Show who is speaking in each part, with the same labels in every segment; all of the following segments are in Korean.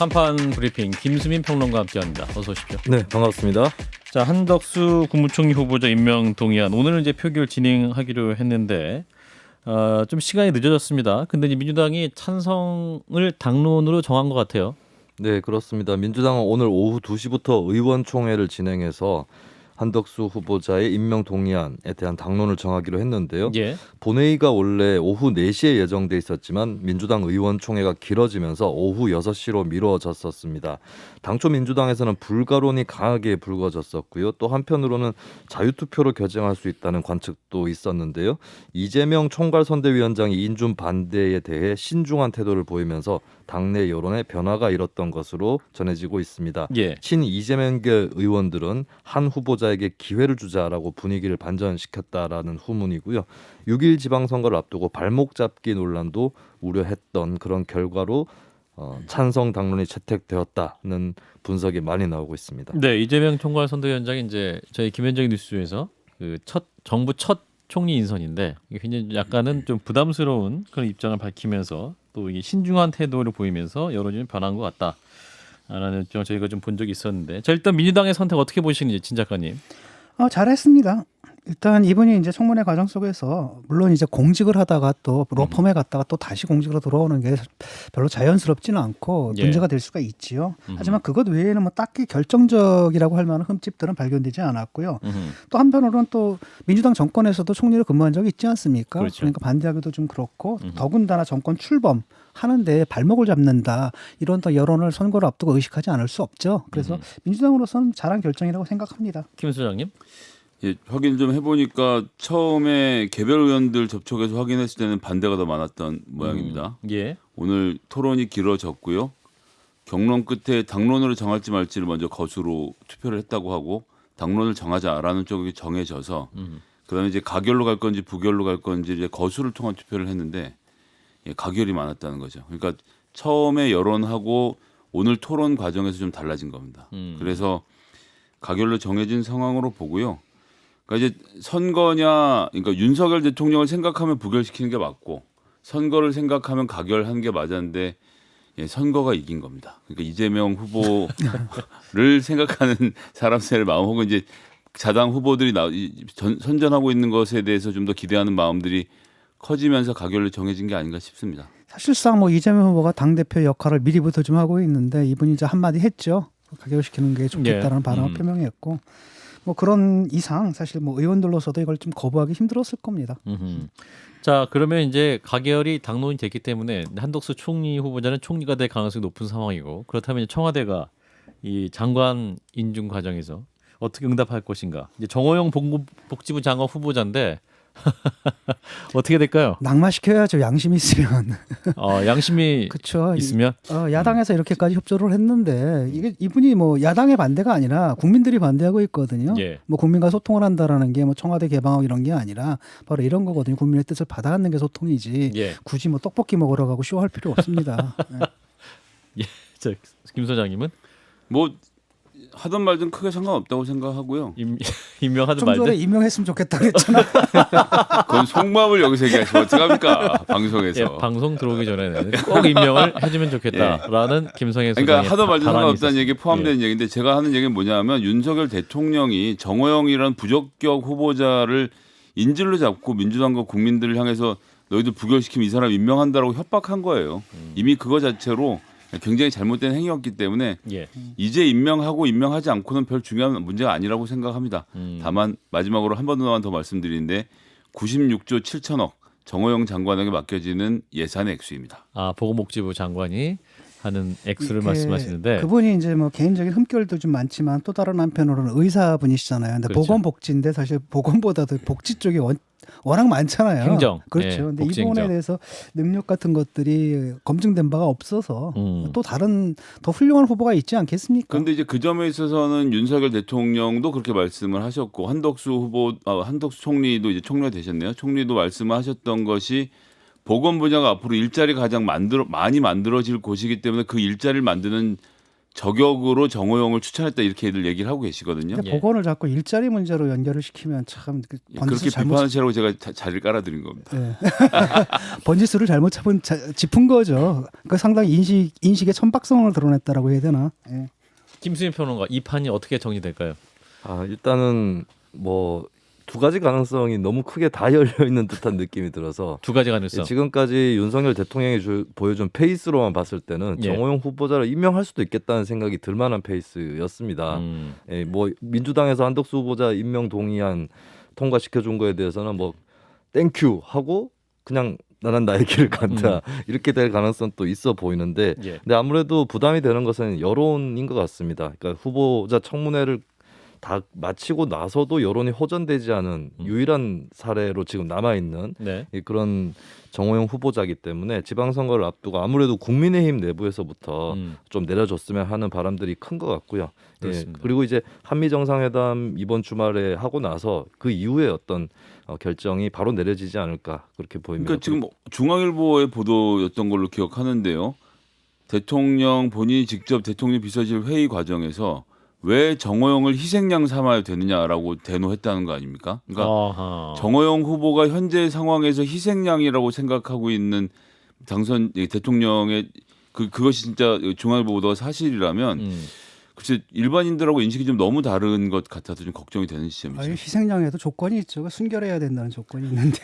Speaker 1: 한판 브리핑 김수민 평론가 함께합니다. 어서 오십시오.
Speaker 2: 네, 반갑습니다.
Speaker 1: 자 한덕수 국무총리 후보자 임명 동의안 오늘은 이제 표결 진행하기로 했는데 어, 좀 시간이 늦어졌습니다. 근데 이제 민주당이 찬성을 당론으로 정한 것 같아요.
Speaker 2: 네, 그렇습니다. 민주당은 오늘 오후 2시부터 의원총회를 진행해서 한덕수 후보자의 임명 동의안에 대한 당론을 정하기로 했는데요.
Speaker 1: 예.
Speaker 2: 본회의가 원래 오후 4시에 예정돼 있었지만 민주당 의원총회가 길어지면서 오후 6시로 미뤄졌었습니다. 당초 민주당에서는 불가론이 강하게 불거졌었고요. 또 한편으로는 자유투표로 결정할 수 있다는 관측도 있었는데요. 이재명 총괄선대위원장이 인준 반대에 대해 신중한 태도를 보이면서 당내 여론에 변화가 일었던 것으로 전해지고 있습니다.
Speaker 1: 예.
Speaker 2: 친 이재명계 의원들은 한 후보자에게 기회를 주자라고 분위기를 반전시켰다라는 후문이고요. 6일 지방선거를 앞두고 발목 잡기 논란도 우려했던 그런 결과로 어, 찬성 당론이 채택되었다는 분석이 많이 나오고 있습니다.
Speaker 1: 네 이재명 총괄 선대위원장이 이제 저희 김현정 뉴스에서 그 첫 정부 첫 총리 인선인데 굉장히 약간은 좀 부담스러운 그런 입장을 밝히면서 또 이게 신중한 태도를 보이면서 여론이 좀 변한 것 같다. 라는 입장을 저희가 좀 본 적이 있었는데 자 일단 민주당의 선택 어떻게 보시는지 진 작가님
Speaker 3: 어, 잘했습니다. 일단 이분이 이제 청문회 과정 속에서 물론 이제 공직을 하다가 또 로펌에 갔다가 또 다시 공직으로 돌아오는 게 별로 자연스럽지는 않고
Speaker 1: 예.
Speaker 3: 문제가 될 수가 있지요.
Speaker 1: 음.
Speaker 3: 하지만 그것 외에는 뭐 딱히 결정적이라고 할 만한 흠집들은 발견되지 않았고요.
Speaker 1: 음흠.
Speaker 3: 또 한편으로는 또 민주당 정권에서도 총리를 근무한 적이 있지 않습니까?
Speaker 1: 그렇죠.
Speaker 3: 러니까 반대하기도 좀 그렇고
Speaker 1: 음흠.
Speaker 3: 더군다나 정권 출범 하는데 발목을 잡는다 이런 또 여론을 선거를 앞두고 의식하지 않을 수 없죠. 그래서. 민주당으로서는 잘한 결정이라고 생각합니다.
Speaker 1: 김 소장님
Speaker 4: 예, 확인 좀 해보니까 처음에 개별 의원들 접촉해서 확인했을 때는 반대가 더 많았던 모양입니다.
Speaker 1: 예
Speaker 4: 오늘 토론이 길어졌고요. 경론 끝에 당론으로 정할지 말지를 먼저 거수로 투표를 했다고 하고 당론을 정하자라는 쪽이 정해져서
Speaker 1: 음.
Speaker 4: 그다음에 이제 가결로 갈 건지 부결로 갈 건지 이제 거수를 통한 투표를 했는데 예, 가결이 많았다는 거죠. 그러니까 처음에 여론하고 오늘 토론 과정에서 좀 달라진 겁니다.
Speaker 1: 음.
Speaker 4: 그래서 가결로 정해진 상황으로 보고요. 그러니까 이제 선거냐, 그러니까 윤석열 대통령을 생각하면 부결시키는 게 맞고 선거를 생각하면 가결하는 게 맞았는데 예, 선거가 이긴 겁니다. 그러니까 이재명 후보를 생각하는 사람들의 마음 혹은 이제 자당 후보들이 나, 이 전, 선전하고 있는 것에 대해서 좀 더 기대하는 마음들이 커지면서 가결로 정해진 게 아닌가 싶습니다.
Speaker 3: 사실상 뭐 이재명 후보가 당 대표 역할을 미리부터 좀 하고 있는데 이분이 이제 한마디 했죠. 가결시키는 게 좋겠다는
Speaker 1: 예.
Speaker 3: 바람을
Speaker 1: 음.
Speaker 3: 표명했고 뭐 그런 이상 사실 뭐 의원들로서도 이걸 좀 거부하기 힘들었을 겁니다.
Speaker 1: 음흠. 자 그러면 이제 가결이 당론이 됐기 때문에 한덕수 총리 후보자는 총리가 될 가능성이 높은 상황이고 그렇다면 청와대가 이 장관 인준 과정에서 어떻게 응답할 것인가 이제 정호영 복지부 장관 후보자인데 어떻게 될까요?
Speaker 3: 낙마시켜야죠. 양심 있으면.
Speaker 1: 어, 양심이
Speaker 3: 그렇죠.
Speaker 1: 있으면
Speaker 3: 어, 야당에서 이렇게까지 협조를 했는데 이게 이분이 뭐 야당의 반대가 아니라 국민들이 반대하고 있거든요.
Speaker 1: 예.
Speaker 3: 뭐 국민과 소통을 한다라는 게 뭐 청와대 개방하고 이런 게 아니라 바로 이런 거거든요. 국민의 뜻을 받아갖는 게 소통이지.
Speaker 1: 예.
Speaker 3: 굳이 뭐 떡볶이 먹으러 가고 쇼할 필요 없습니다. 네.
Speaker 1: 자, 김 소장님은
Speaker 4: 뭐 하던 말든 크게 상관없다고 생각하고요.
Speaker 1: 임, 임명하든
Speaker 3: 좀 전에
Speaker 1: 말든
Speaker 3: 임명했으면 좋겠다 그랬잖아.
Speaker 4: 그건 속마음을 여기서 얘기하시면 어떡합니까? 방송에서.
Speaker 1: 예, 방송 들어오기 전에는 꼭 임명을 해주면 좋겠다라는 김성애 소장의
Speaker 4: 그러니까 하다 말든
Speaker 1: 바람이
Speaker 4: 상관없다는. 얘기 포함되는
Speaker 1: 예.
Speaker 4: 얘기인데 제가 하는 얘기는 뭐냐면 윤석열 대통령이 정호영이라는 부적격 후보자를 인질로 잡고 민주당과 국민들을 향해서 너희들 부결시키면 이 사람 임명한다라고 협박한 거예요.
Speaker 1: 음.
Speaker 4: 이미 그거 자체로 굉장히 잘못된 행위였기 때문에
Speaker 1: 예.
Speaker 4: 이제 임명하고 임명하지 않고는 별 중요한 문제가 아니라고 생각합니다.
Speaker 1: 음.
Speaker 4: 다만 마지막으로 한 번만 더 말씀드리는데 96조 7천억 정호영 장관에게 맡겨지는 예산의 액수입니다.
Speaker 1: 아 보건복지부 장관이 하는 액수를 말씀하시는데
Speaker 3: 그분이 이제 뭐 개인적인 흠결도 좀 많지만 또 다른 한편으로는 의사분이시잖아요. 근데
Speaker 1: 그렇죠.
Speaker 3: 보건복지인데 사실 보건보다도 복지 쪽이 원, 워낙 많잖아요.
Speaker 1: 행정.
Speaker 3: 그렇죠.
Speaker 1: 예,
Speaker 3: 근데 이 부분에. 대해서 능력 같은 것들이 검증된 바가 없어서
Speaker 1: 음.
Speaker 3: 또 다른 더 훌륭한 후보가 있지 않겠습니까?
Speaker 4: 그런데 이제 그 점에 있어서는 윤석열 대통령도 그렇게 말씀을 하셨고 한덕수 후보, 아, 한덕수 총리도 이제 총리가 되셨네요. 총리도 말씀을 하셨던 것이 보건 분야가 앞으로 일자리가 가장 만들어 많이 만들어질 곳이기 때문에 그 일자리를 만드는 저격으로 정호영을 추천했다 이렇게들 얘기를 하고 계시거든요.
Speaker 3: 근데
Speaker 1: 예.
Speaker 3: 복원을 자꾸 일자리 문제로 연결을 시키면 참그
Speaker 4: 예, 그렇게
Speaker 3: 잘못
Speaker 4: 비판하시라고 제가 자, 자리를 깔아드린 겁니다.
Speaker 3: 예. 번지수를 잘못 잡은 자, 짚은 거죠. 그 상당히 인식 인식의 천박성을 드러냈다라고 해야 되나? 예.
Speaker 1: 김수민 평론가 이 판이 어떻게 정리될까요?
Speaker 2: 아, 일단은 뭐 두 가지 가능성이 너무 크게 다 열려 있는 듯한 느낌이 들어서
Speaker 1: 두 가지 가능성.
Speaker 2: 예, 지금까지 윤석열 대통령이 주- 보여준 페이스로만 봤을 때는
Speaker 1: 예.
Speaker 2: 정호영 후보자를 임명할 수도 있겠다는 생각이 들만한 페이스였습니다.
Speaker 1: 음.
Speaker 2: 예, 뭐 민주당에서 한덕수 후보자 임명 동의안 통과시켜 준 거에 대해서는 뭐 땡큐 하고 그냥 나는 나의 길을 간다 이렇게 될 가능성 도 있어 보이는데
Speaker 1: 예.
Speaker 2: 근데 아무래도 부담이 되는 것은 여론인 것 같습니다. 그러니까 후보자 청문회를 다 마치고 나서도 여론이 호전되지 않은
Speaker 1: 음.
Speaker 2: 유일한 사례로 지금 남아 있는
Speaker 1: 네.
Speaker 2: 그런 정호영 후보자기 때문에 지방선거를 앞두고 아무래도 국민의힘 내부에서부터
Speaker 1: 음.
Speaker 2: 좀 내려줬으면 하는 바람들이 큰 것 같고요. 예,
Speaker 1: 그렇습니다.
Speaker 2: 그리고 이제 한미 정상회담 이번 주말에 하고 나서 그 이후에 어떤 어, 결정이 바로 내려지지 않을까 그렇게 보입니다.
Speaker 4: 그러니까 지금 중앙일보의 보도였던 걸로 기억하는데요. 대통령 본인이 직접 대통령 비서실 회의 과정에서 왜 정호영을 희생양 삼아야 되느냐라고 대노했다는 거 아닙니까? 그러니까
Speaker 1: 아하.
Speaker 4: 정호영 후보가 현재 상황에서 희생양이라고 생각하고 있는 당선 예, 대통령의 그 그것이 진짜 중앙일보 보도가 사실이라면
Speaker 1: 음.
Speaker 4: 글쎄 일반인들하고 인식이 좀 너무 다른 것 같아서 좀 걱정이 되는 시점이죠.
Speaker 3: 희생양에도 조건이 있죠. 순결해야 된다는 조건이 있는데.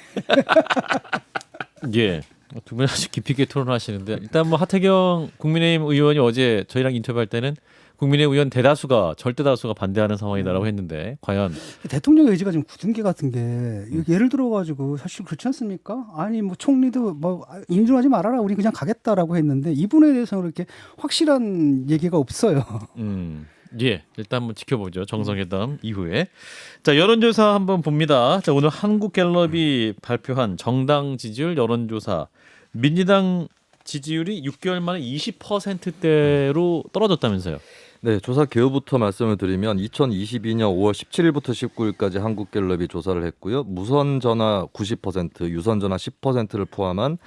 Speaker 1: 예. 두분 아주 깊이 있게 토론하시는데 일단 뭐 하태경 국민의힘 의원이 어제 저희랑 인터뷰할 때는 국민의힘 의원 대다수가 절대 다수가 반대하는 상황이다라고 했는데 과연
Speaker 3: 대통령 의지가 좀 굳은 게 같은 게 이거 예를 들어 가지고 사실 그렇지 않습니까? 아니 뭐 총리도 뭐 인준하지 말아라 우리 그냥 가겠다라고 했는데 이분에 대해서는 그렇게 확실한 얘기가 없어요.
Speaker 1: 음. 예, 일단 한번 지켜보죠. 정상회담 이후에. 자, 여론조사 한번 봅니다. 자, 오늘 한국갤럽이 발표한 정당 지지율 여론조사. 민주당 지지율이 6개월 만에 20%대로 떨어졌다면서요.
Speaker 2: 네, 조사 개요부터 말씀을 드리면 2022년 5월 17일부터 19일까지 한국갤럽이 조사를 했고요. 무선 전화 90%, 유선 전화 10%를 포함한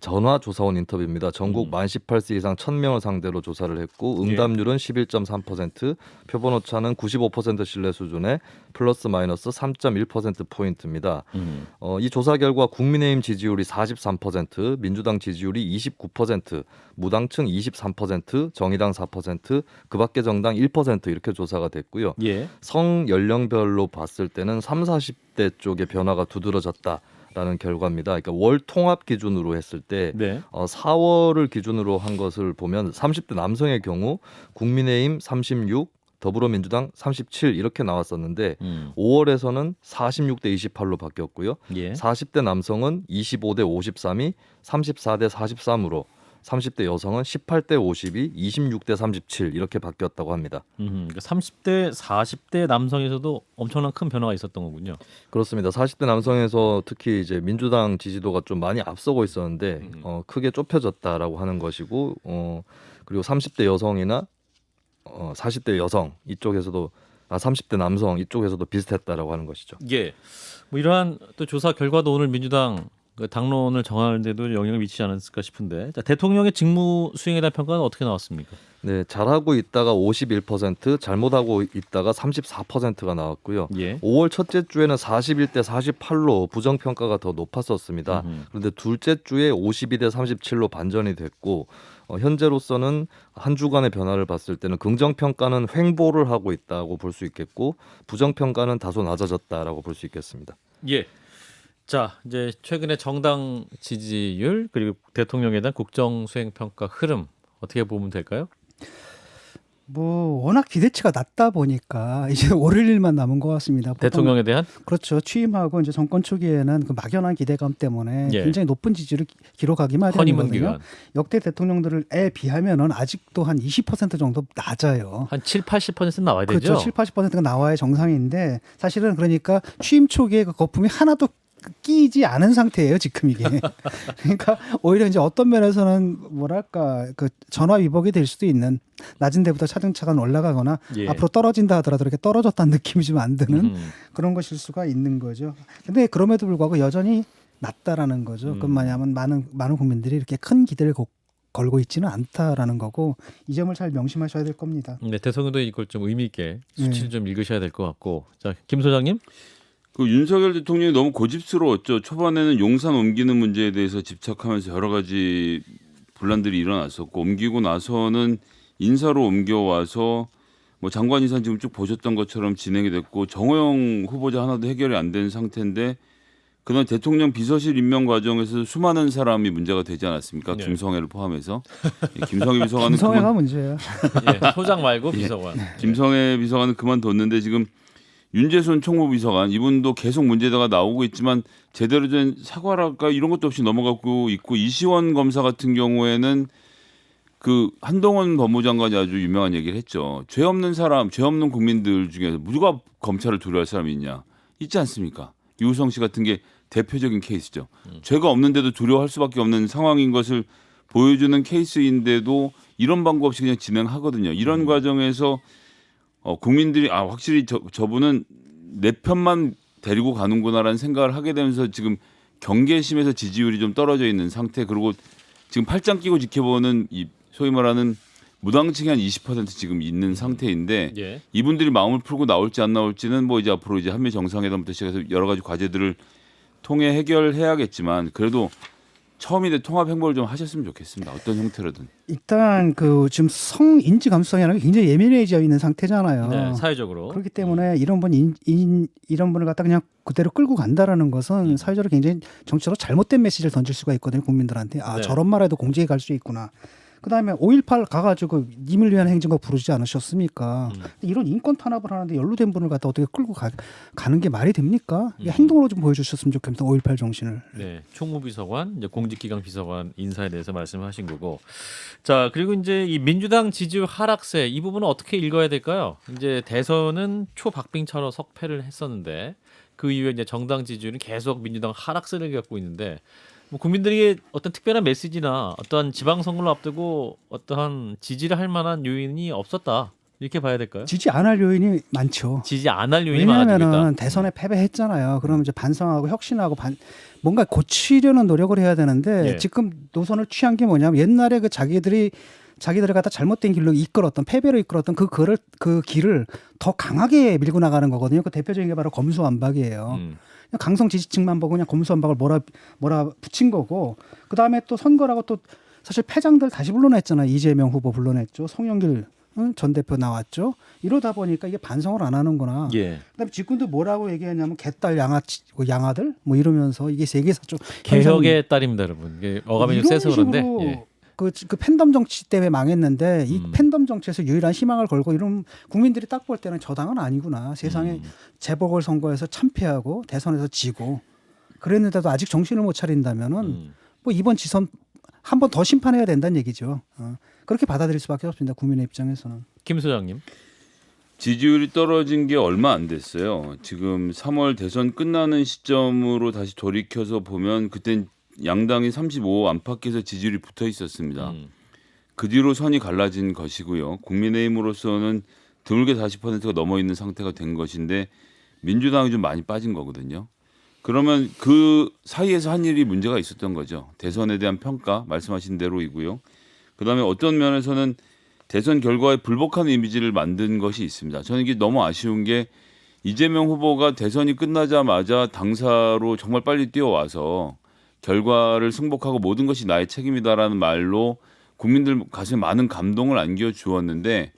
Speaker 2: 전화 조사원 인터뷰입니다. 전국
Speaker 1: 음.
Speaker 2: 만 18세 이상 1000명을 상대로 조사를 했고
Speaker 1: 예.
Speaker 2: 응답률은 11.3%, 표본 오차는 95% 신뢰 수준의 플러스 마이너스 3.1% 포인트입니다.
Speaker 1: 음.
Speaker 2: 어, 이 조사 결과 국민의힘 지지율이 43%, 민주당 지지율이 29%, 무당층 23%, 정의당 4%, 그밖에 정당 1% 이렇게 조사가 됐고요.
Speaker 1: 예.
Speaker 2: 성 연령별로 봤을 때는 3, 40대 쪽에 변화가 두드러졌다 라는 결과입니다. 그러니까 월 통합 기준으로 했을 때
Speaker 1: 네.
Speaker 2: 어, 4월을 기준으로 한 것을 보면 30대 남성의 경우 국민의힘 36, 더불어민주당 37 이렇게 나왔었는데
Speaker 1: 음.
Speaker 2: 5월에서는 46대 28로 바뀌었고요.
Speaker 1: 예.
Speaker 2: 40대 남성은 25대 53이 34대 43으로 30대 여성은 18대 52, 26대 37 이렇게 바뀌었다고 합니다.
Speaker 1: 음. 그러니까 30대, 40대 남성에서도 엄청난 큰 변화가 있었던 거군요.
Speaker 2: 그렇습니다. 40대 남성에서 특히 이제 민주당 지지도가 좀 많이 앞서고 있었는데
Speaker 1: 음.
Speaker 2: 어, 크게 좁혀졌다라고 하는 것이고 어, 그리고 30대 여성이나 어, 40대 여성 이쪽에서도 아 30대 남성 이쪽에서도 비슷했다라고 하는 것이죠.
Speaker 1: 예. 뭐 이러한 또 조사 결과도 오늘 민주당 그 당론을 정하는데도 영향을 미치지 않았을까 싶은데 자, 대통령의 직무 수행에 대한 평가는 어떻게 나왔습니까?
Speaker 2: 네, 잘하고 있다가 51%, 잘못하고 있다가 34%가 나왔고요.
Speaker 1: 예.
Speaker 2: 5월 첫째 주에는 41대 48로 부정 평가가 더 높았었습니다.
Speaker 1: 음흠.
Speaker 2: 그런데 둘째 주에 52대 37로 반전이 됐고 어, 현재로서는 한 주간의 변화를 봤을 때는 긍정 평가는 횡보를 하고 있다고 볼 수 있겠고 부정 평가는 다소 낮아졌다라고 볼 수 있겠습니다.
Speaker 1: 예. 자, 이제 최근에 정당 지지율 그리고 대통령에 대한 국정 수행 평가 흐름 어떻게 보면 될까요?
Speaker 3: 뭐 워낙 기대치가 낮다 보니까 이제 오를 일만 남은 것 같습니다.
Speaker 1: 대통령에 대한
Speaker 3: 그렇죠. 취임하고 이제 정권 초기에는 그 막연한 기대감 때문에
Speaker 1: 예.
Speaker 3: 굉장히 높은 지지를 기- 기록하기만.
Speaker 1: 기간
Speaker 3: 역대 대통령들에 비하면은 아직도 한 20% 정도 낮아요.
Speaker 1: 한 7, 80% 나와야 되죠.
Speaker 3: 그렇죠. 7, 80%가 나와야 정상인데 사실은 그러니까 취임 초기에 그 거품이 하나도 끼지 않은 상태예요 지금 이게. 그러니까 오히려 이제 어떤 면에서는 뭐랄까 그 전화 위복이 될 수도 있는 낮은 데부터 차근차근 올라가거나
Speaker 1: 예.
Speaker 3: 앞으로 떨어진다 하더라도 이렇게 떨어졌다는 느낌이 좀 안 드는
Speaker 1: 음.
Speaker 3: 그런 것일 수가 있는 거죠. 근데 그럼에도 불구하고 여전히 낮다라는 거죠.
Speaker 1: 음.
Speaker 3: 그건 뭐냐면 많은 많은 국민들이 이렇게 큰 기대를 고- 걸고 있지는 않다라는 거고 이 점을 잘 명심하셔야 될 겁니다.
Speaker 1: 네, 대통령도 이걸 좀 의미 있게
Speaker 3: 네.
Speaker 1: 수치를 좀 읽으셔야 될 것 같고. 자, 김 소장님.
Speaker 4: 그 윤석열 대통령이 너무 고집스러웠죠. 초반에는 용산 옮기는 문제에 대해서 집착하면서 여러 가지 분란들이 일어났었고 옮기고 나서는 인사로 옮겨와서 뭐 장관 인사 지금 쭉 보셨던 것처럼 진행이 됐고 정호영 후보자 하나도 해결이 안 된 상태인데 그다음 대통령 비서실 임명 과정에서 수많은 사람이 문제가 되지 않았습니까?
Speaker 1: 네.
Speaker 4: 김성애를 포함해서 예, 김성애 비서관은
Speaker 3: 김성애가
Speaker 4: 그만-
Speaker 3: 문제예요.
Speaker 1: 예, 소장 말고
Speaker 4: 예.
Speaker 1: 비서관.
Speaker 4: 김성애 비서관은 그만뒀는데 지금 윤재순 총무비서관 이분도 계속 문제가 나오고 있지만 제대로 된 사과랄까 이런 것도 없이 넘어가고 있고 이시원 검사 같은 경우에는 그 한동훈 법무장관이 아주 유명한 얘기를 했죠. 죄 없는 사람, 죄 없는 국민들 중에서 누가 검찰을 두려워할 사람이 있냐? 있지 않습니까? 유우성 씨 같은 게 대표적인 케이스죠. 죄가 없는데도 두려워할 수밖에 없는 상황인 것을 보여주는 케이스인데도 이런 방법 없이 그냥 진행하거든요. 이런 과정에서 어, 국민들이 아 확실히 저, 저분은 내 편만 데리고 가는구나라는 생각을 하게 되면서 지금 경계심에서 지지율이 좀 떨어져 있는 상태 그리고 지금 팔짱 끼고 지켜보는 이 소위 말하는 무당층이 한 20% 지금 있는 상태인데
Speaker 1: 예.
Speaker 4: 이분들이 마음을 풀고 나올지 안 나올지는 뭐 이제 앞으로 이제 한미 정상회담부터 시작해서 여러 가지 과제들을 통해 해결해야겠지만 그래도 처음인데 통합 행보를 좀 하셨으면 좋겠습니다. 어떤 형태로든.
Speaker 3: 일단 그 지금 성 인지 감수성이라는 게 굉장히 예민해져 있는 상태잖아요.
Speaker 1: 네, 사회적으로.
Speaker 3: 그렇기 때문에 이런 분 인, 인, 이런 분을 갖다 그냥 그대로 끌고 간다라는
Speaker 1: 음.
Speaker 3: 것은 사회적으로 굉장히 정치적으로 잘못된 메시지를 던질 수가 있거든요 국민들한테 아
Speaker 1: 네.
Speaker 3: 저런 말해도 공직에 갈 수 있구나. 그다음에 5.18 가가지고 님을 위한 행진곡 부르지 않으셨습니까?
Speaker 1: 음.
Speaker 3: 이런 인권 탄압을 하는데 연루된 분을 갖다 어떻게 끌고 가, 가는 게 말이 됩니까?
Speaker 1: 음.
Speaker 3: 행동으로 좀 보여주셨으면 좋겠습니다. 5.18 정신을.
Speaker 1: 네, 총무비서관, 이제 공직기강 비서관 인사에 대해서 말씀하신 거고. 자, 그리고 이제 이 민주당 지지율 하락세 이 부분은 어떻게 읽어야 될까요? 이제 대선은 초박빙차로 석패를 했었는데 그 이후에 이제 정당 지지율은 계속 민주당 하락세를 겪고 있는데 뭐 국민들에게 어떤 특별한 메시지나 어떠한 지방 선거를 앞두고 어떠한 지지를 할 만한 요인이 없었다 이렇게 봐야 될까요?
Speaker 3: 지지 안 할 요인이 많죠.
Speaker 1: 지지 안 할 요인이 많아지고
Speaker 3: 왜냐하면은
Speaker 1: 있다.
Speaker 3: 대선에 패배했잖아요. 그러면 이제 반성하고 혁신하고 반, 뭔가 고치려는 노력을 해야 되는데
Speaker 1: 예.
Speaker 3: 지금 노선을 취한 게 뭐냐면 옛날에 그 자기들이 자기들을 갖다 잘못된 길로 이끌었던 패배로 이끌었던 그 글을 그 길을 더 강하게 밀고 나가는 거거든요. 그 대표적인 게 바로 검수완박이에요.
Speaker 1: 음.
Speaker 3: 강성 지지층만 보고 그냥 검수완박을 몰아 몰아 붙인 거고 그 다음에 또 선거라고 또 사실 패장들 다시 불러냈잖아요. 이재명 후보 불러냈죠. 송영길 응? 전 대표 나왔죠. 이러다 보니까 이게 반성을 안 하는구나.
Speaker 1: 예.
Speaker 3: 그다음에 직군도 뭐라고 얘기했냐면 개딸 양아 뭐 양아들 뭐 이러면서 이게 세계에서 좀
Speaker 1: 개혁의 딸입니다, 여러분. 이게 어감이 좀 세서 그런데. 예.
Speaker 3: 그, 그 팬덤 정치 때문에 망했는데 이
Speaker 1: 음.
Speaker 3: 팬덤 정치에서 유일한 희망을 걸고 이런 국민들이 딱 볼 때는 저 당은 아니구나 세상에
Speaker 1: 음.
Speaker 3: 재보궐 선거에서 참패하고 대선에서 지고 그랬는데도 아직 정신을 못 차린다면은
Speaker 1: 음.
Speaker 3: 뭐 이번 지선 한 번 더 심판해야 된다는 얘기죠. 어. 그렇게 받아들일 수밖에 없습니다. 국민의 입장에서는.
Speaker 1: 김 소장님.
Speaker 4: 지지율이 떨어진 게 얼마 안 됐어요. 지금 3월 대선 끝나는 시점으로 다시 돌이켜서 보면 그땐 양당이 35 안팎에서 지지율이 붙어 있었습니다.
Speaker 1: 음.
Speaker 4: 그 뒤로 선이 갈라진 것이고요. 국민의힘으로서는 드물게 40%가 넘어 있는 상태가 된 것인데 민주당이 좀 많이 빠진 거거든요. 그러면 그 사이에서 한 일이 문제가 있었던 거죠. 대선에 대한 평가 말씀하신 대로이고요. 그다음에 어떤 면에서는 대선 결과에 불복하는 이미지를 만든 것이 있습니다. 저는 이게 너무 아쉬운 게 이재명 후보가 대선이 끝나자마자 당사로 정말 빨리 뛰어와서 결과를 승복하고 모든 것이 나의 책임이다라는 말로 국민들 가슴에 많은 감동을 안겨 주었는데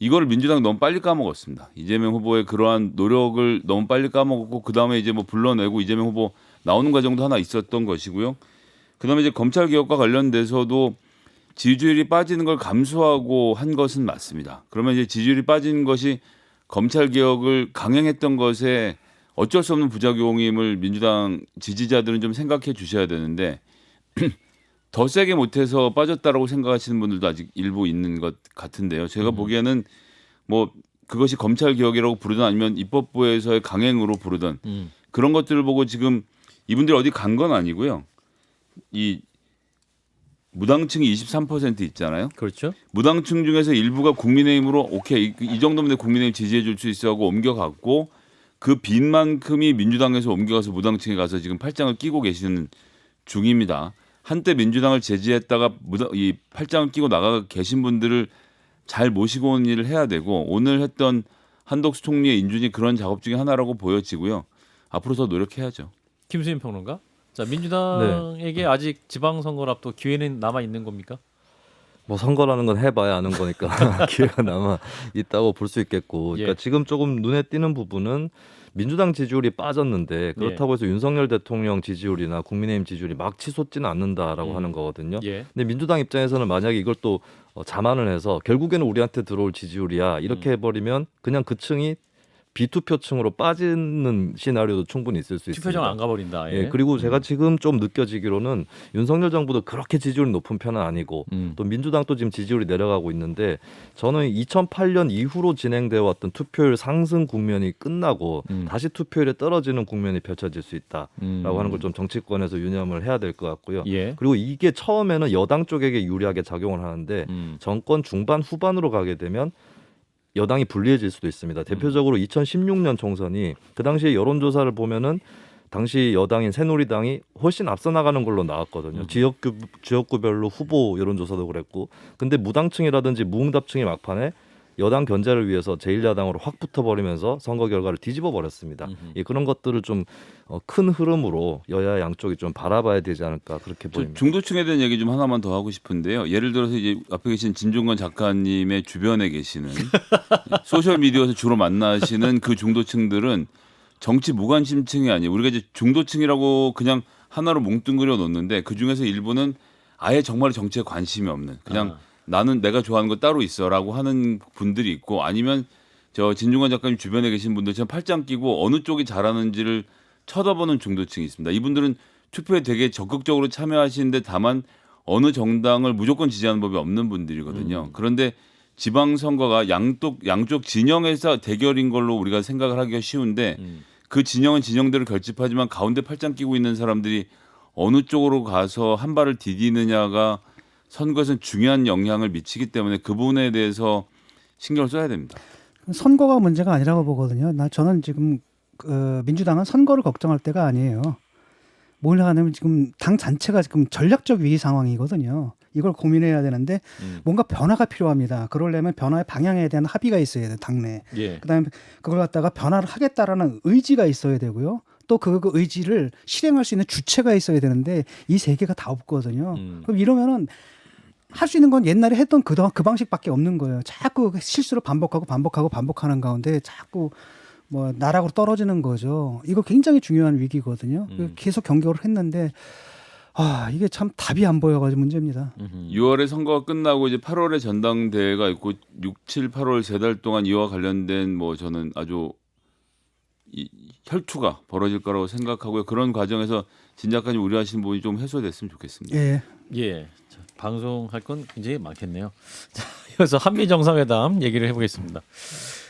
Speaker 4: 이거를 민주당이 너무 빨리 까먹었습니다. 이재명 후보의 그러한 노력을 너무 빨리 까먹었고 그 다음에 이제 뭐 불러내고 이재명 후보 나오는 과정도 하나 있었던 것이고요. 그다음에 이제 검찰 개혁과 관련돼서도 지지율이 빠지는 걸 감수하고 한 것은 맞습니다. 그러면 이제 지지율이 빠진 것이 검찰 개혁을 강행했던 것에 어쩔 수 없는 부작용임을 민주당 지지자들은 좀 생각해 주셔야 되는데 더 세게 못해서 빠졌다라고 생각하시는 분들도 아직 일부 있는 것 같은데요. 제가 보기에는 뭐 그것이 검찰 개혁이라고 부르든 아니면 입법부에서의 강행으로 부르든
Speaker 1: 음.
Speaker 4: 그런 것들을 보고 지금 이분들이 어디 간 건 아니고요. 이 무당층이 23% 있잖아요.
Speaker 1: 그렇죠.
Speaker 4: 무당층 중에서 일부가 국민의힘으로 오케이 이, 이 정도면 내 국민의힘 지지해 줄 수 있어 하고 옮겨갔고 그 빈만큼이 민주당에서 옮겨가서 무당층에 가서 지금 팔짱을 끼고 계시는 중입니다. 한때 민주당을 제지했다가 무다- 이 팔짱을 끼고 나가 계신 분들을 잘 모시고 온 일을 해야 되고 오늘 했던 한덕수 총리의 인준이 그런 작업 중에 하나라고 보여지고요. 앞으로 더 노력해야죠.
Speaker 1: 김수인 평론가. 자
Speaker 2: 네.
Speaker 1: 민주당에게 아직 지방선거 앞도 기회는 남아 있는 겁니까?
Speaker 2: 뭐 선거라는 건 해봐야 아는 거니까 기회가 남아 있다고 볼 수 있겠고, 그러니까
Speaker 1: 예.
Speaker 2: 지금 조금 눈에 띄는 부분은 민주당 지지율이 빠졌는데 그렇다고 해서 윤석열 대통령 지지율이나 국민의힘 지지율이 막 치솟지는 않는다라고
Speaker 1: 음.
Speaker 2: 하는 거거든요.
Speaker 1: 예.
Speaker 2: 근데 민주당 입장에서는 만약에 이걸 또 어, 자만을 해서 결국에는 우리한테 들어올 지지율이야 이렇게
Speaker 1: 음.
Speaker 2: 해버리면 그냥 그 층이 비투표층으로 빠지는 시나리오도 충분히 있을 수 있습니다.
Speaker 1: 투표장 안 가버린다. 예.
Speaker 2: 예, 그리고 제가
Speaker 1: 음.
Speaker 2: 지금 좀 느껴지기로는 윤석열 정부도 그렇게 지지율이 높은 편은 아니고
Speaker 1: 음.
Speaker 2: 또 민주당도 지금 지지율이 내려가고 있는데 저는 2008년 이후로 진행되어 왔던 투표율 상승 국면이 끝나고
Speaker 1: 음.
Speaker 2: 다시 투표율에 떨어지는 국면이 펼쳐질 수 있다라고
Speaker 1: 음.
Speaker 2: 하는 걸 좀 정치권에서 유념을 해야 될 것 같고요.
Speaker 1: 예.
Speaker 2: 그리고 이게 처음에는 여당 쪽에게 유리하게 작용을 하는데
Speaker 1: 음.
Speaker 2: 정권 중반 후반으로 가게 되면 여당이 불리해질 수도
Speaker 1: 음.
Speaker 2: 있습니다. 대표적으로 2016년 총선이 그 당시에 여론조사를 보면은 당시 여당인 새누리당이 훨씬 앞서 나가는 걸로 나왔거든요.
Speaker 1: 음.
Speaker 2: 지역구 지역구별로 후보 여론조사도 그랬고, 근데 무당층이라든지 무응답층이 막판에 여당 견제를 위해서 제1야당으로 확 붙어버리면서 선거 결과를 뒤집어 버렸습니다. 예, 그런 것들을 좀 큰 흐름으로 여야 양쪽이 좀 바라봐야 되지 않을까 그렇게
Speaker 4: 저
Speaker 2: 보입니다.
Speaker 4: 중도층에 대한 얘기 좀 하나만 더 하고 싶은데요. 예를 들어서 이제 앞에 계신 진중권 작가님의 주변에 계시는 소셜 미디어에서 주로 만나시는 그 중도층들은 정치 무관심층이 아니에요. 우리가 이제 중도층이라고 그냥 하나로 뭉뚱그려 놓는데 그 중에서 일부는 아예 정말 정치에 관심이 없는 그냥
Speaker 1: 아.
Speaker 4: 나는 내가 좋아하는 거 따로 있어라고 하는 분들이 있고 아니면 저 진중권 작가님 주변에 계신 분들처럼 팔짱 끼고 어느 쪽이 잘하는지를 쳐다보는 중도층이 있습니다. 이분들은 투표에 되게 적극적으로 참여하시는데 다만 어느 정당을 무조건 지지하는 법이 없는 분들이거든요.
Speaker 1: 음.
Speaker 4: 그런데 지방 선거가 양쪽 양쪽 진영에서 대결인 걸로 우리가 생각을 하기가 쉬운데
Speaker 1: 음.
Speaker 4: 그 진영은 진영대로 결집하지만 가운데 팔짱 끼고 있는 사람들이 어느 쪽으로 가서 한 발을 디디느냐가 선거에서는 중요한 영향을 미치기 때문에 그 부분에 대해서 신경을 써야 됩니다.
Speaker 3: 선거가 문제가 아니라고 보거든요. 나 저는 지금 그 민주당은 선거를 걱정할 때가 아니에요. 뭘 하냐면 지금 당 자체가 지금 전략적 위기 상황이거든요. 이걸 고민해야 되는데
Speaker 1: 음.
Speaker 3: 뭔가 변화가 필요합니다. 그러려면 변화의 방향에 대한 합의가 있어야 돼요. 당내.
Speaker 1: 예.
Speaker 3: 그다음에 그걸 갖다가 변화를 하겠다라는 의지가 있어야 되고요. 또그 의지를 실행할 수 있는 주체가 있어야 되는데 이 세 개가 다 없거든요.
Speaker 1: 음.
Speaker 3: 그럼 이러면은 할 수 있는 건 옛날에 했던 그, 그 방식밖에 없는 거예요. 자꾸 실수를 반복하고 반복하고 반복하는 가운데 자꾸 뭐 나락으로 떨어지는 거죠. 이거 굉장히 중요한 위기거든요.
Speaker 1: 음.
Speaker 3: 계속 경고를 했는데 아 이게 참 답이 안 보여가지고 문제입니다.
Speaker 1: 음흠.
Speaker 4: 6월에 선거가 끝나고 이제 8월에 전당대회가 있고 6, 7, 8월 세 달 동안 이와 관련된 뭐 저는 아주 이 혈투가 벌어질 거라고 생각하고요. 그런 과정에서 진 작가님 우려하시는 부분이 좀 해소됐으면 좋겠습니다.
Speaker 3: 예.
Speaker 1: 예. 자, 방송할 건 굉장히 많겠네요. 자, 이어서 한미 정상회담 얘기를 해보겠습니다.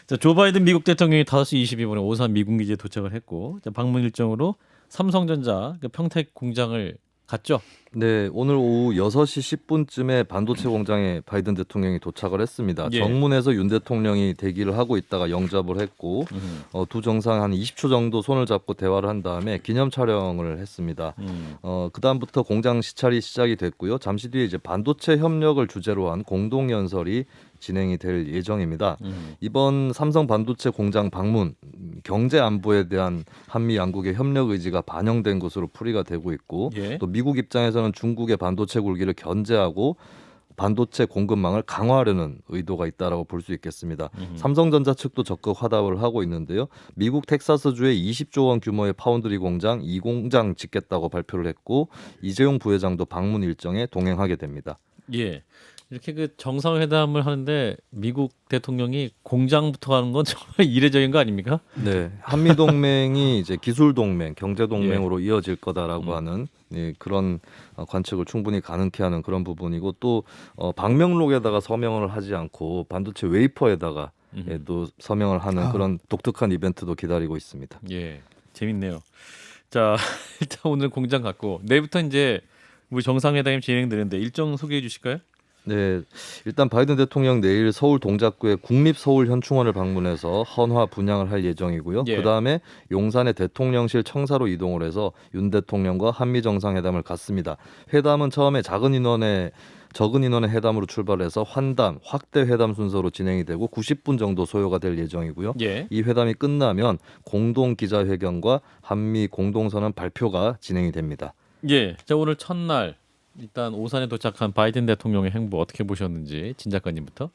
Speaker 1: 자, 조 바이든 미국 대통령이 5시 22분에 오산 미군 기지에 도착을 했고 자, 방문 일정으로 삼성전자 그 평택 공장을 갔죠.
Speaker 2: 네, 오늘 오후 6시 10분쯤에 반도체 공장에 바이든 대통령이 도착을 했습니다.
Speaker 1: 예.
Speaker 2: 정문에서 윤 대통령이 대기를 하고 있다가 영접을 했고
Speaker 1: 음.
Speaker 2: 어, 두 정상 한 20초 정도 손을 잡고 대화를 한 다음에 기념 촬영을 했습니다.
Speaker 1: 음.
Speaker 2: 어, 그다음부터 공장 시찰이 시작이 됐고요. 잠시 뒤에 이제 반도체 협력을 주제로 한 공동 연설이 진행이 될 예정입니다.
Speaker 1: 음.
Speaker 2: 이번 삼성 반도체 공장 방문 음, 경제 안보에 대한 한미 양국의 협력 의지가 반영된 것으로 풀이가 되고 있고
Speaker 1: 예.
Speaker 2: 또 미국 입장에서는 중국의 반도체 굴기를 견제하고 반도체 공급망을 강화하려는 의도가 있다라고 볼 수 있겠습니다.
Speaker 1: 음.
Speaker 2: 삼성전자 측도 적극 화답을 하고 있는데요. 미국 텍사스주에 20조 원 규모의 파운드리 공장 이 공장 짓겠다고 발표를 했고 이재용 부회장도 방문 일정에 동행하게 됩니다.
Speaker 1: 예. 이렇게 그 정상회담을 하는데 미국 대통령이 공장부터 하는 건 정말 이례적인 거 아닙니까?
Speaker 2: 네, 한미 동맹이 이제 기술 동맹, 경제 동맹으로 이어질 거다라고
Speaker 1: 음.
Speaker 2: 하는 예, 그런 어, 관측을 충분히 가능케 하는 그런 부분이고 또 어, 방명록에다가 서명을 하지 않고 반도체 웨이퍼에다가 예,
Speaker 1: 음.
Speaker 2: 또 서명을 하는
Speaker 3: 아.
Speaker 2: 그런 독특한 이벤트도 기다리고 있습니다.
Speaker 1: 예. 재밌네요. 자, 일단 오늘 공장 갔고 내일부터 이제 우리 정상회담이 진행되는데 일정 소개해 주실까요?
Speaker 2: 네, 일단 바이든 대통령 내일 서울 동작구의 국립 서울 현충원을 방문해서 헌화 분양을 할 예정이고요.
Speaker 1: 예.
Speaker 2: 그 다음에 용산의 대통령실 청사로 이동을 해서 윤 대통령과 한미 정상회담을 갖습니다. 회담은 처음에 작은 인원의 적은 인원의 회담으로 출발해서 환담, 확대 회담 순서로 진행이 되고 90분 정도 소요가 될 예정이고요.
Speaker 1: 예.
Speaker 2: 이 회담이 끝나면 공동 기자회견과 한미 공동선언 발표가 진행이 됩니다.
Speaker 1: 예. 자 오늘 첫날 일단 오산에 도착한 바이든 대통령의 행보 어떻게 보셨는지 진 작가님부터.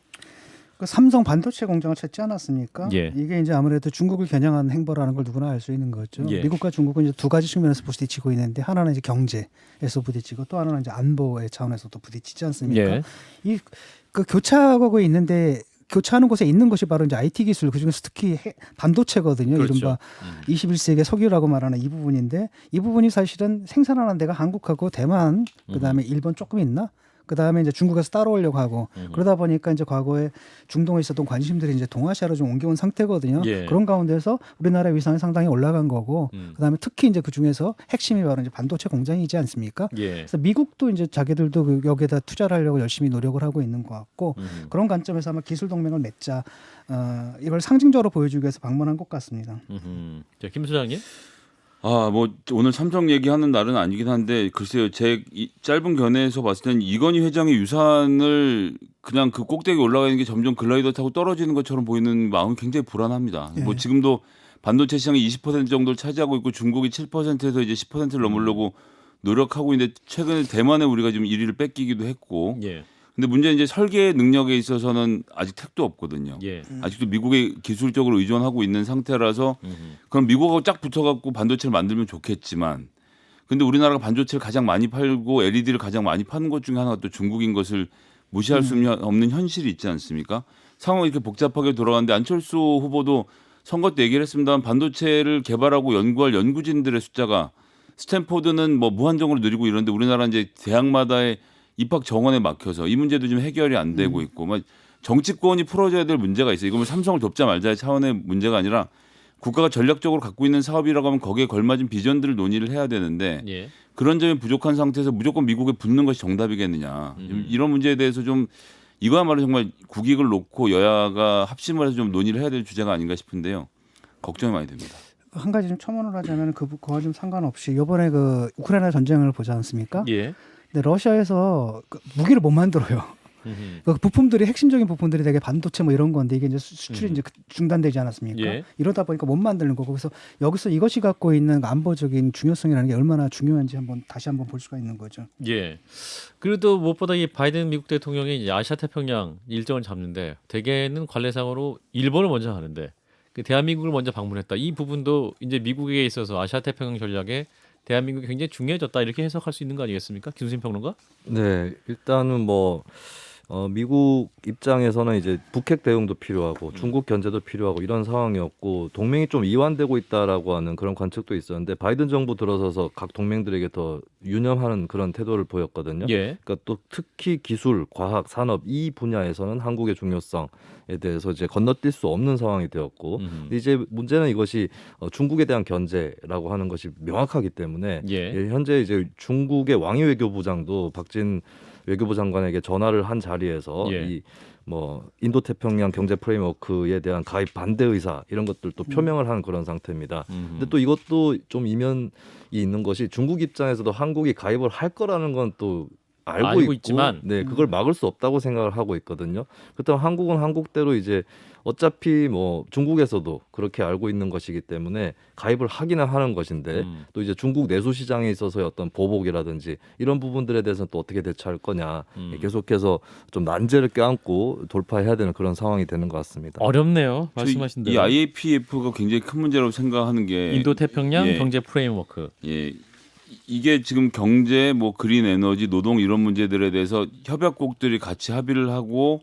Speaker 3: 그 삼성 반도체 공장을 찾지 않았습니까?
Speaker 1: 예.
Speaker 3: 이게 이제 아무래도 중국을 겨냥한 행보라는 걸 누구나 알 수 있는 거죠.
Speaker 1: 예.
Speaker 3: 미국과 중국은 이제 두 가지 측면에서 부딪히고 있는데 하나는 이제 경제에서 부딪히고 또 하나는 이제 안보의 차원에서도 부딪히지 않습니까?
Speaker 1: 예.
Speaker 3: 이그 교차하고 있는데 교차하는 곳에 있는 것이 바로 이제 IT 기술 그중에서 특히 해- 반도체거든요.
Speaker 1: 그렇죠.
Speaker 3: 이른바
Speaker 1: 음.
Speaker 3: 21세기의 석유라고 말하는 이 부분인데 이 부분이 사실은 생산하는 데가 한국하고 대만 그다음에 일본 조금 있나? 그 다음에 이제 중국에서 따라오려고 하고
Speaker 1: 음.
Speaker 3: 그러다 보니까 이제 과거에 중동에 있었던 관심들이 이제 동아시아로 좀 옮겨온 상태거든요.
Speaker 1: 예.
Speaker 3: 그런 가운데서 우리나라의 위상이 상당히 올라간 거고
Speaker 1: 음.
Speaker 3: 그 다음에 특히 이제 그 중에서 핵심이 바로 이제 반도체 공장이지 않습니까?
Speaker 1: 예.
Speaker 3: 그래서 미국도 이제 자기들도 그 여기에다 투자를 하려고 열심히 노력을 하고 있는 것 같고
Speaker 1: 음.
Speaker 3: 그런 관점에서 아마 기술 동맹을 맺자 어, 이걸 상징적으로 보여주기 위해서 방문한 것 같습니다.
Speaker 1: 음. 자 김 소장님.
Speaker 4: 아, 뭐 오늘 삼성 얘기하는 날은 아니긴 한데 글쎄요. 제 이 짧은 견해에서 봤을 때는 이건희 회장의 유산을 그냥 그 꼭대기 올라가는 게 점점 글라이더 타고 떨어지는 것처럼 보이는 마음이 굉장히 불안합니다.
Speaker 3: 예.
Speaker 4: 뭐 지금도 반도체 시장이 20% 정도를 차지하고 있고 중국이 7%에서 이제 10%를 넘으려고 노력하고 있는데 최근에 대만에 우리가 지금 1위를 뺏기기도 했고
Speaker 1: 예.
Speaker 4: 근데 문제는 이제 설계 능력에 있어서는 아직 택도 없거든요.
Speaker 1: 예.
Speaker 4: 아직도 미국에 기술적으로 의존하고 있는 상태라서
Speaker 1: 음.
Speaker 4: 그럼 미국하고 짝 붙어갖고 반도체를 만들면 좋겠지만 근데 우리나라가 반도체를 가장 많이 팔고 LED를 가장 많이 파는 것 중에 하나가 또 중국인 것을 무시할 수 없는 현실이 있지 않습니까? 상황이 이렇게 복잡하게 돌아가는데 안철수 후보도 선거 때 얘기를 했습니다만 반도체를 개발하고 연구할 연구진들의 숫자가 스탠포드는 뭐 무한정으로 늘리고 이러는데 우리나라 이제 대학마다의 입학 정원에 막혀서 이 문제도 좀 해결이 안 되고 있고 막 정치권이 풀어줘야 될 문제가 있어요. 이거 뭐 삼성을 돕자 말자의 차원의 문제가 아니라 국가가 전략적으로 갖고 있는 사업이라고 하면 거기에 걸맞은 비전들을 논의를 해야 되는데
Speaker 1: 예.
Speaker 4: 그런 점이 부족한 상태에서 무조건 미국에 붙는 것이 정답이겠느냐
Speaker 1: 음.
Speaker 4: 이런 문제에 대해서 좀 이거야말로 정말 국익을 놓고 여야가 합심을 해서 좀 논의를 해야 될 주제가 아닌가 싶은데요 걱정이 많이 됩니다.
Speaker 3: 한 가지 좀 첨언을 하자면 그 그와 좀 상관없이 이번에 그 우크라이나 전쟁을 보지 않습니까?
Speaker 1: 예.
Speaker 3: 근데 러시아에서 그 무기를 못 만들어요.
Speaker 1: 음.
Speaker 3: 그 부품들이 핵심적인 부품들이 되게 반도체 뭐 이런 건데 이게 이제 수- 수출이
Speaker 1: 음.
Speaker 3: 이제 그 중단되지 않았습니까?
Speaker 1: 예.
Speaker 3: 이러다 보니까 못 만드는 거고 그래서 여기서 이것이 갖고 있는 그 안보적인 중요성이라는 게 얼마나 중요한지 한번 다시 한번 볼 수가 있는 거죠.
Speaker 1: 예. 그래도 무엇보다 이 바이든 미국 대통령이 아시아 태평양 일정을 잡는데 대개는 관례상으로 일본을 먼저 가는데 그 대한민국을 먼저 방문했다. 이 부분도 이제 미국에 있어서 아시아 태평양 전략에 대한민국이 굉장히 중요해졌다 이렇게 해석할 수 있는 거 아니겠습니까, 김수진 평론가?
Speaker 2: 네, 일단은 뭐 어, 미국 입장에서는 이제 북핵 대응도 필요하고
Speaker 1: 음.
Speaker 2: 중국 견제도 필요하고 이런 상황이었고 동맹이 좀 이완되고 있다라고 하는 그런 관측도 있었는데 바이든 정부 들어서서 각 동맹들에게 더 유념하는 그런 태도를 보였거든요.
Speaker 1: 예.
Speaker 2: 그러니까 또 특히 기술, 과학, 산업 이 분야에서는 한국의 중요성에 대해서 이제 건너뛸 수 없는 상황이 되었고
Speaker 1: 음.
Speaker 2: 이제 문제는 이것이 어, 중국에 대한 견제라고 하는 것이 명확하기 때문에
Speaker 1: 예.
Speaker 2: 예, 현재 이제 중국의 왕이 외교부장도 박진 외교부 장관에게 전화를 한 자리에서
Speaker 1: 예.
Speaker 2: 이뭐 인도 태평양 경제 프레임워크에 대한 가입 반대 의사 이런 것들도 표명을 한 그런 상태입니다.
Speaker 1: 음.
Speaker 2: 근데 또 이것도 좀 이면이 있는 것이 중국 입장에서도 한국이 가입을 할 거라는 건또 알고,
Speaker 1: 알고
Speaker 2: 있고,
Speaker 1: 있지만.
Speaker 2: 네 그걸 막을 수 없다고 생각을 하고 있거든요. 그렇다면 한국은 한국대로 이제 어차피 뭐 중국에서도 그렇게 알고 있는 것이기 때문에 가입을 하기는 하는 것인데
Speaker 1: 음.
Speaker 2: 또 이제 중국 내수 시장에 있어서의 어떤 보복이라든지 이런 부분들에 대해서는 또 어떻게 대처할 거냐
Speaker 1: 음.
Speaker 2: 계속해서 좀 난제를 껴안고 돌파해야 되는 그런 상황이 되는 것 같습니다.
Speaker 1: 어렵네요.
Speaker 4: 저
Speaker 1: 말씀하신
Speaker 4: 이
Speaker 1: 대로.
Speaker 4: IAPF가 굉장히 큰 문제라고 생각하는 게
Speaker 1: 인도 태평양
Speaker 4: 예.
Speaker 1: 경제 프레임워크.
Speaker 4: 예. 이- 이게 지금 경제, 뭐 그린 에너지, 노동 이런 문제들에 대해서 협약국들이 같이 합의를 하고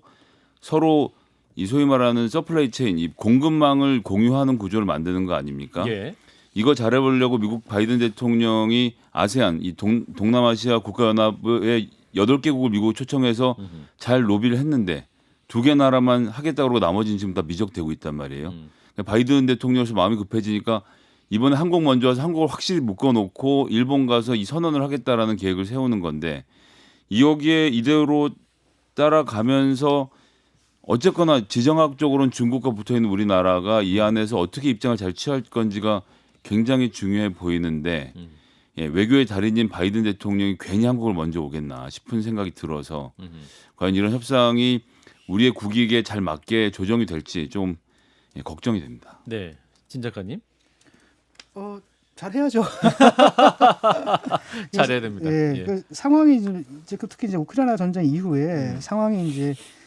Speaker 4: 서로 이 소위 말하는 서플라이 체인, 이 공급망을 공유하는 구조를 만드는 거 아닙니까?
Speaker 1: 예.
Speaker 4: 이거 잘해보려고 미국 바이든 대통령이 아세안, 이 동, 동남아시아 국가연합의 여덟 개국을 미국 초청해서
Speaker 1: 음흠.
Speaker 4: 잘 로비를 했는데 두 개 나라만 하겠다 그러고 나머지는 지금 다 미적되고 있단 말이에요.
Speaker 1: 음.
Speaker 4: 바이든 대통령에서 마음이 급해지니까 이번에 한국 먼저 와서 한국을 확실히 묶어놓고 일본 가서 이 선언을 하겠다라는 계획을 세우는 건데 이 여기에 이대로 따라가면서 어쨌거나 지정학적으로는 중국과 붙어 있는 우리나라가 이 안에서 어떻게 입장을 잘 취할 건지가 굉장히 중요해 보이는데
Speaker 1: 음.
Speaker 4: 예, 외교의 달인인 바이든 대통령이 괜히 한국을 먼저 오겠나 싶은 생각이 들어서
Speaker 1: 음.
Speaker 4: 과연 이런 협상이 우리의 국익에 잘 맞게 조정이 될지 좀 예, 걱정이 됩니다.
Speaker 1: 네, 진 작가님
Speaker 3: 어, 잘 해야죠.
Speaker 1: 잘해야 됩니다.
Speaker 3: 예,
Speaker 1: 예.
Speaker 3: 그 상황이 이제- 그 특히 이제 우크라이나 전쟁 이후에
Speaker 1: 음.
Speaker 3: 상황이 이제 그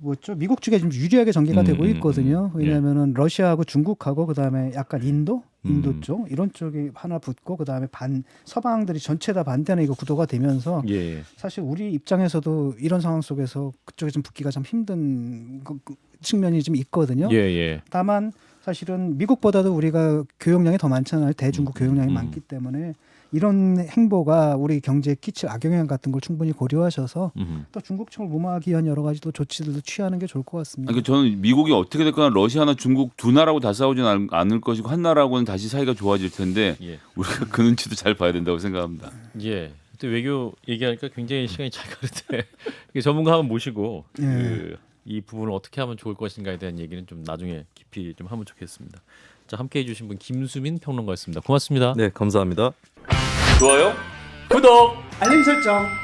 Speaker 3: 뭐죠 미국 쪽에 좀 유리하게 전개가
Speaker 1: 음,
Speaker 3: 되고
Speaker 1: 음,
Speaker 3: 있거든요.
Speaker 1: 음, 예.
Speaker 3: 왜냐하면은 러시아하고 중국하고 그 다음에 약간 인도, 인도
Speaker 1: 음.
Speaker 3: 쪽 이런 쪽이 하나 붙고 그 다음에 반 서방들이 전체 다 반대하는 이거 구도가 되면서
Speaker 1: 예.
Speaker 3: 사실 우리 입장에서도 이런 상황 속에서 그쪽에 좀 붙기가 좀 힘든 그- 그 측면이 좀 있거든요.
Speaker 1: 예, 예.
Speaker 3: 다만 사실은 미국보다도 우리가 교역량이 더 많잖아요. 대중국 교역량이
Speaker 1: 음.
Speaker 3: 많기 때문에 이런 행보가 우리 경제에 끼칠 악영향 같은 걸 충분히 고려하셔서
Speaker 1: 음.
Speaker 3: 또 중국 측을 무마하기 위한 여러 가지 또 조치들도 취하는 게 좋을 것 같습니다.
Speaker 4: 아니, 그 저는 미국이 어떻게 됐거나 러시아나 중국 두 나라하고 다 싸우진 않- 않을 것이고 한 나라하고는 다시 사이가 좋아질 텐데
Speaker 1: 예.
Speaker 4: 우리가 그 눈치도 잘 봐야 된다고 생각합니다.
Speaker 1: 예. 또 외교 얘기하니까 굉장히 시간이 잘 가는데 전문가 한번 모시고
Speaker 3: 예.
Speaker 1: 그, 이 부분을 어떻게 하면 좋을 것인가에 대한 얘기는 좀 나중에 깊이 좀 하면 좋겠습니다. 자, 함께 해주신 분 김수민 평론가였습니다. 고맙습니다.
Speaker 2: 네, 감사합니다.
Speaker 1: 좋아요, 구독.
Speaker 3: 알림 설정.